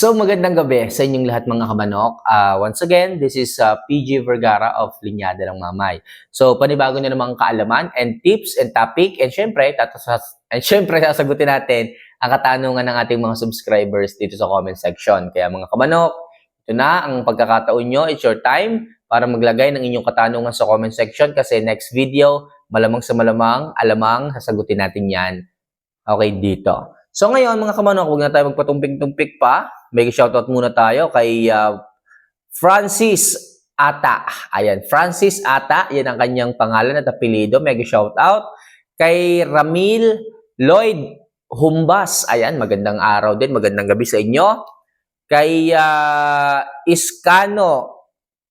So magandang gabi sa inyong lahat mga kamanok. Ah, once again, this is uh, PG Vergara of Linyada ng Mamay. So panibago na namang kaalaman and tips and topic and syempre, tatasas and syempre sasagutin natin ang katanungan ng ating mga subscribers dito sa comment section. Kaya mga kamanok, ito na ang pagkakataon nyo. It's your time para maglagay ng inyong katanungan sa comment section kasi next video, malamang sa malamang, alamang, sasagutin natin yan. Okay, dito. So ngayon mga kamanok, huwag na tayo magpatumpik-tumpik pa. May shoutout muna tayo kay uh, Francis Ata. Ayan, Francis Ata, yan ang kanyang pangalan at apelido. Mega shoutout. Kay Ramil Lloyd Humbas. Ayan, magandang araw din, magandang gabi sa inyo. Kay uh, Iskano,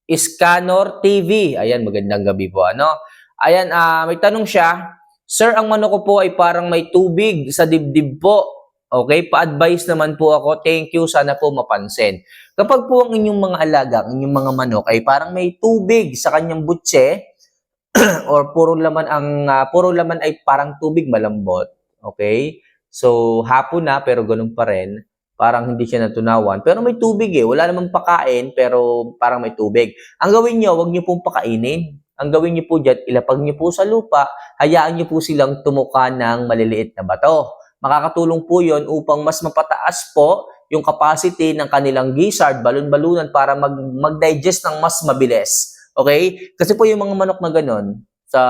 Iskanor TV. Ayan, magandang gabi po. Ano? Ayan, ah, may tanong siya. Sir, ang manok ko po ay parang may tubig sa dibdib po. Okay, pa-advise naman po ako. Thank you, sana po mapansin. Kapag po ang inyong mga alaga, ang inyong mga manok ay parang may tubig sa kanyang butse or puro laman ang ah, puro laman ay parang tubig malambot. Okay? So, hapon na pero ganun pa rin. Parang hindi siya natunawan. Pero may tubig eh. Wala namang pakain pero parang may tubig. Ang gawin nyo, wag nyo pong pakainin. Ang gawin nyo po dyan, ilapag nyo po sa lupa, hayaan nyo po silang tumuka ng maliliit na bato. Makakatulong po yon upang mas mapataas po yung capacity ng kanilang gizzard, balon-balunan para mag, mag-digest ng mas mabilis. Okay? Kasi po yung mga manok na ganun, sa,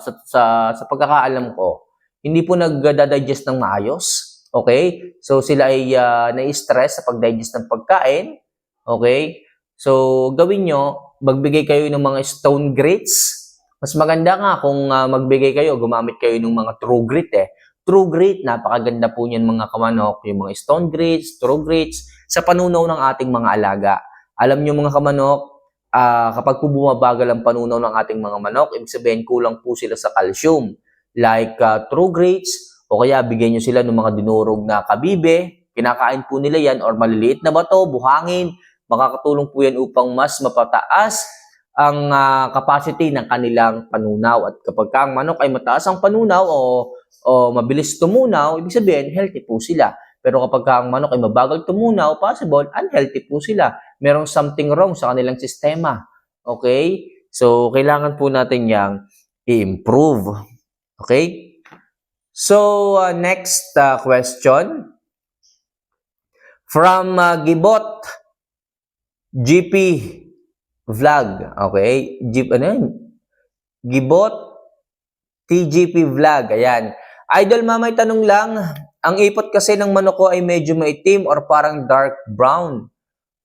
sa, sa, sa pagkakaalam ko, hindi po nag-digest ng maayos. Okay? So sila ay uh, na-stress sa pag-digest ng pagkain. Okay? So gawin nyo, magbigay kayo ng mga stone grits. Mas maganda nga kung uh, magbigay kayo, gumamit kayo ng mga true grit eh. True grit, napakaganda po niyan mga kamanok, yung mga stone grits, true grits, sa panunaw ng ating mga alaga. Alam niyo mga kamanok, uh, kapag po bumabagal ang panunaw ng ating mga manok, ibig sabihin kulang po sila sa calcium. Like uh, true grits, o kaya bigyan nyo sila ng mga dinurog na kabibe, kinakain po nila yan, or maliliit na bato, buhangin, makakatulong po yan upang mas mapataas ang uh, capacity ng kanilang panunaw. At kapag ka ang manok ay mataas ang panunaw o, o mabilis tumunaw, ibig sabihin, healthy po sila. Pero kapag ka ang manok ay mabagal tumunaw, possible, unhealthy po sila. Merong something wrong sa kanilang sistema. Okay? So, kailangan po natin yang i-improve. Okay? So, uh, next uh, question. From uh, Gibot GP Vlog. Okay? Jeep, ano yun? Gibot TGP Vlog. Ayan. Idol mamay tanong lang, ang ipot kasi ng manok ko ay medyo maitim or parang dark brown.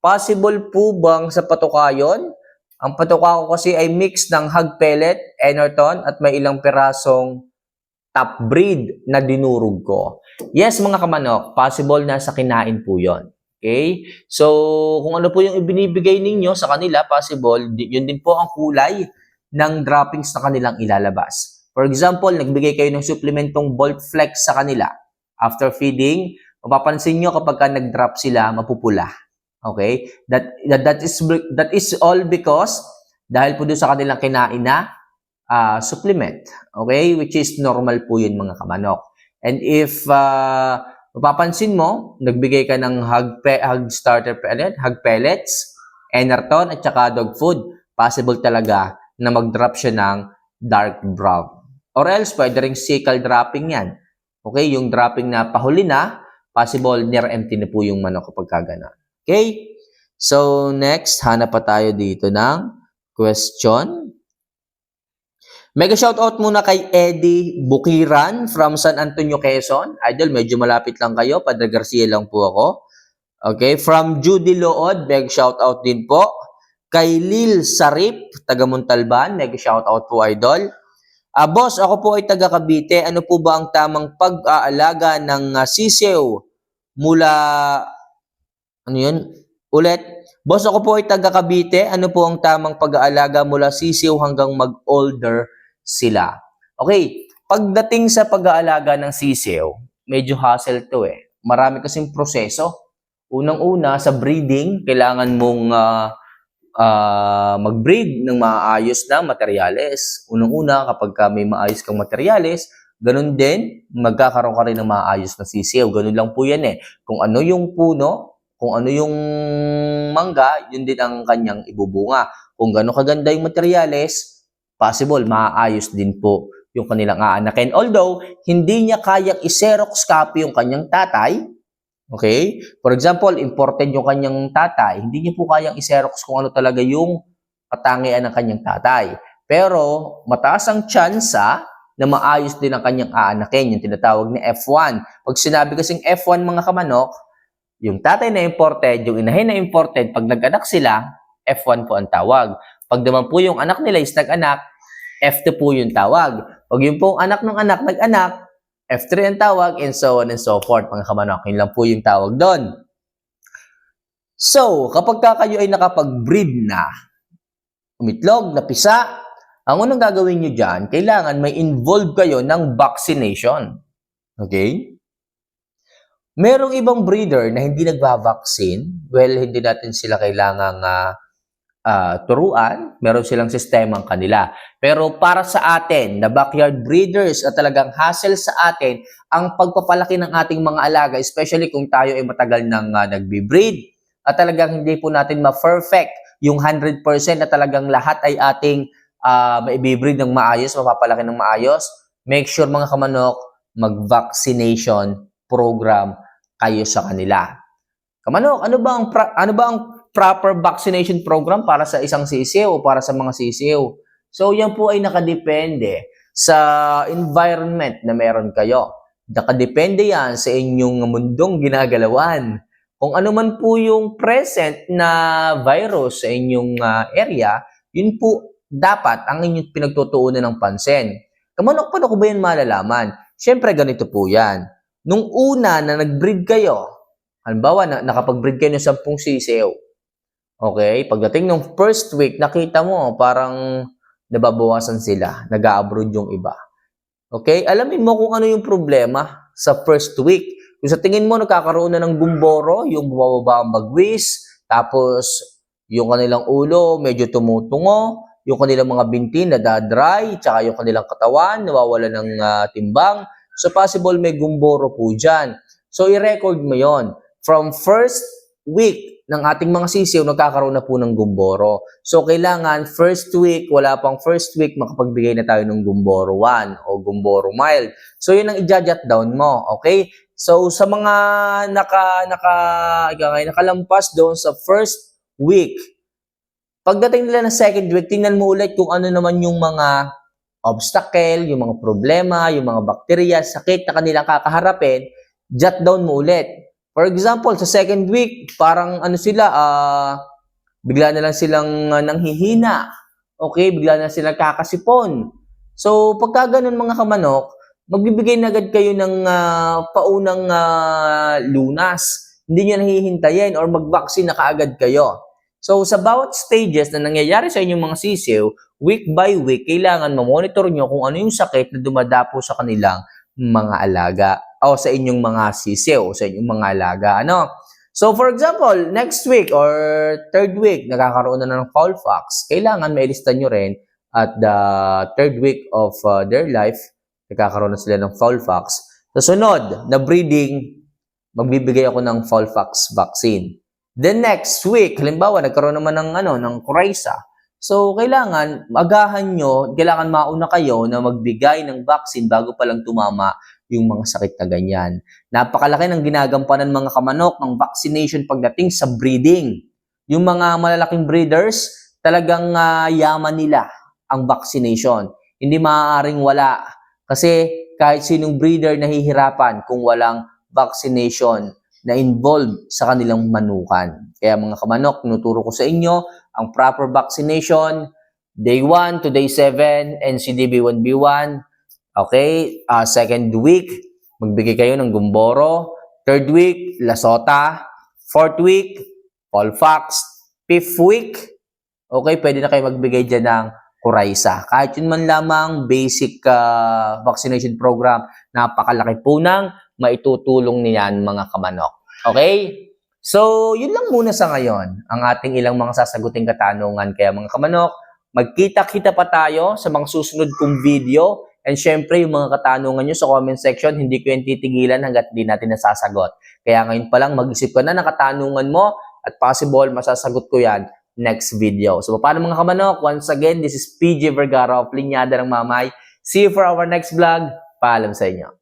Possible po bang sa patuka yun? Ang patuka ko kasi ay mix ng hog pellet, Enerton at may ilang pirasong top breed na dinurog ko. Yes, mga kamanok, possible na sa kinain po yon. Okay? So, kung ano po yung ibinibigay ninyo sa kanila, possible, yun din po ang kulay ng droppings na kanilang ilalabas. For example, nagbigay kayo ng supplementong Bolt Flex sa kanila. After feeding, mapapansin nyo kapag ka nag-drop sila, mapupula. Okay? That, that, that, is, that is all because dahil po doon sa kanilang kinain na uh, supplement. Okay? Which is normal po yun mga kamanok. And if uh, mapapansin mo, nagbigay ka ng hog, pe, hog starter pellet, hog pellets, Enerton at saka dog food, possible talaga na mag-drop siya ng dark brown. Or else, pwede rin sickle dropping yan. Okay, yung dropping na pahuli na, possible near empty na po yung manok kapag kagana. Okay? So, next, hanap pa tayo dito ng question. Mega shoutout muna kay Eddie Bukiran from San Antonio, Quezon. Idol, medyo malapit lang kayo. Padre Garcia lang po ako. Okay, from Judy Lood, mega shoutout din po. Kay Lil Sarip, taga Montalban, mega shoutout po, Idol. Uh, boss, ako po ay taga Cavite. Ano po ba ang tamang pag-aalaga ng uh, sisew mula... Ano yun? Ulit. Boss, ako po ay taga Cavite. Ano po ang tamang pag-aalaga mula sisiw hanggang mag-older sila? Okay, pagdating sa pag-aalaga ng sisiw, medyo hassle to eh. Marami kasing proseso. Unang-una, sa breeding, kailangan mong uh, uh, mag-breed ng maayos na materyales. Unang-una, kapag ka may maayos kang materyales, ganun din, magkakaroon ka rin ng maayos na sisiw. Ganun lang po yan eh. Kung ano yung puno, Kung ano yung mangga, yun din ang kanyang ibubunga. Kung gano'ng kaganda yung materyales, possible, maaayos din po yung kanilang aanakin. Although, hindi niya kayang i-xerox copy yung kanyang tatay, okay? For example, imported yung kanyang tatay, hindi niya po kayang i-xerox kung ano talaga yung katangian ng kanyang tatay. Pero, mataas ang tsansa na maayos din ang kanyang aanakin, yung tinatawag ni F1. Pag sinabi kasing F1 mga kamanok, yung tatay na imported, yung inahin na imported, pag nag-anak sila, F1 po ang tawag. Pag naman po yung anak nila is nag-anak, F2 po yung tawag. Pag yung pong anak ng anak nag-anak, F3 ang tawag, and so on and so forth, mga kamanok. Yun lang po yung tawag doon. So, kapag ka kayo ay nakapag-breed na, umitlog, napisa, ang unang gagawin nyo dyan, kailangan may involve kayo ng vaccination. Okay? Merong ibang breeder na hindi nagva-vaccine. Well, hindi natin sila kailangang ah, ah, turuan. Meron silang sistema ang kanila. Pero para sa atin, na backyard breeders at talagang hassle sa atin, ang pagpapalaki ng ating mga alaga, especially kung tayo ay matagal nang uh, nagbe-breed, at talagang hindi po natin ma-perfect yung 100% na talagang lahat ay ating uh, maibibreed ng maayos, mapapalaki ng maayos, make sure mga kamanok, mag-vaccination program kayo sa kanila. Kamanok, ano ba ang pra- ano ba ang proper vaccination program para sa isang sisiw o para sa mga sisiw? So yan po ay nakadepende sa environment na meron kayo. Nakadepende yan sa inyong mundong ginagalawan. Kung ano man po yung present na virus sa inyong uh, area, yun po dapat ang inyong pinagtutuunan ng pansin. Kamanok, paano ko ba yan malalaman? Siyempre, ganito po yan. Nung una na nag-breed kayo, halimbawa, na, nakapag-breed kayo ng 10 sisiw, okay, pagdating ng first week, nakita mo, parang nababawasan sila, nag-abroad yung iba. Okay, alamin mo kung ano yung problema sa first week. Kung sa tingin mo nagkakaroon na ng gumboro, yung bumababa ang bagwis, tapos yung kanilang ulo medyo tumutungo, yung kanilang mga binti na dry, tsaka yung kanilang katawan nawawala ng uh, timbang. So possible may gumboro po dyan. So i-record mo yon From first week ng ating mga sisiw, nagkakaroon na po ng gumboro. So kailangan first week, wala pang first week, makapagbigay na tayo ng gumboro 1 o gumboro mild. So yun ang i-jot down mo, okay? So sa mga naka naka ikakay nakalampas doon sa first week, pagdating nila ng second week, tingnan mo ulit kung ano naman yung mga obstacle, yung mga problema, yung mga bakterya, sakit na kanilang kakaharapin, jot down mo ulit. For example, sa second week, parang ano sila, uh, bigla na lang silang uh, nanghihina. Okay, bigla na silang kakasipon. So, pagka ganun mga kamanok, magbibigay na agad kayo ng uh, paunang uh, lunas. Hindi nyo nahihintayin or mag-vaccine na kaagad kayo. So, sa bawat stages na nangyayari sa inyong mga sisiw, week by week, kailangan ma-monitor nyo kung ano yung sakit na dumadapo sa kanilang mga alaga o sa inyong mga sisiw sa inyong mga alaga. Ano? So, for example, next week or third week, nagkakaroon na ng fowl fox. Kailangan mailista nyo rin at the third week of uh, their life, nagkakaroon na sila ng fowl fox. Sa sunod na breeding, magbibigay ako ng fowl fox vaccine. Then next week, halimbawa, nagkaroon naman ng, ano, ng Coryza. So, kailangan, agahan nyo, kailangan mauna kayo na magbigay ng vaccine bago pa lang tumama yung mga sakit na ganyan. Napakalaki ng ginagampanan mga kamanok ng vaccination pagdating sa breeding. Yung mga malalaking breeders, talagang uh, yaman nila ang vaccination. Hindi maaaring wala. Kasi kahit sinong breeder nahihirapan kung walang vaccination na involved sa kanilang manukan. Kaya mga kamanok, tinuturo ko sa inyo ang proper vaccination, day 1 to day 7, NCDB1B1. Okay, uh, second week, magbigay kayo ng gumboro. Third week, lasota. Fourth week, Colfax. Fifth week, okay, pwede na kayo magbigay dyan ng Coryza. Kahit yun man lamang basic uh, vaccination program, napakalaki po ng maitutulong niyan mga kamanok. Okay? So, yun lang muna sa ngayon, ang ating ilang mga sasaguting katanungan. Kaya mga kamanok, magkita-kita pa tayo sa mga susunod kong video. And syempre, yung mga katanungan nyo sa comment section, hindi ko yung titigilan hanggat hindi natin nasasagot. Kaya ngayon pa lang, mag-isip ka na ng katanungan mo at possible, masasagot ko yan next video. So, paano mga kamanok? Once again, this is PJ Vergara of Linyada ng Mamay. See you for our next vlog. Paalam sa inyo.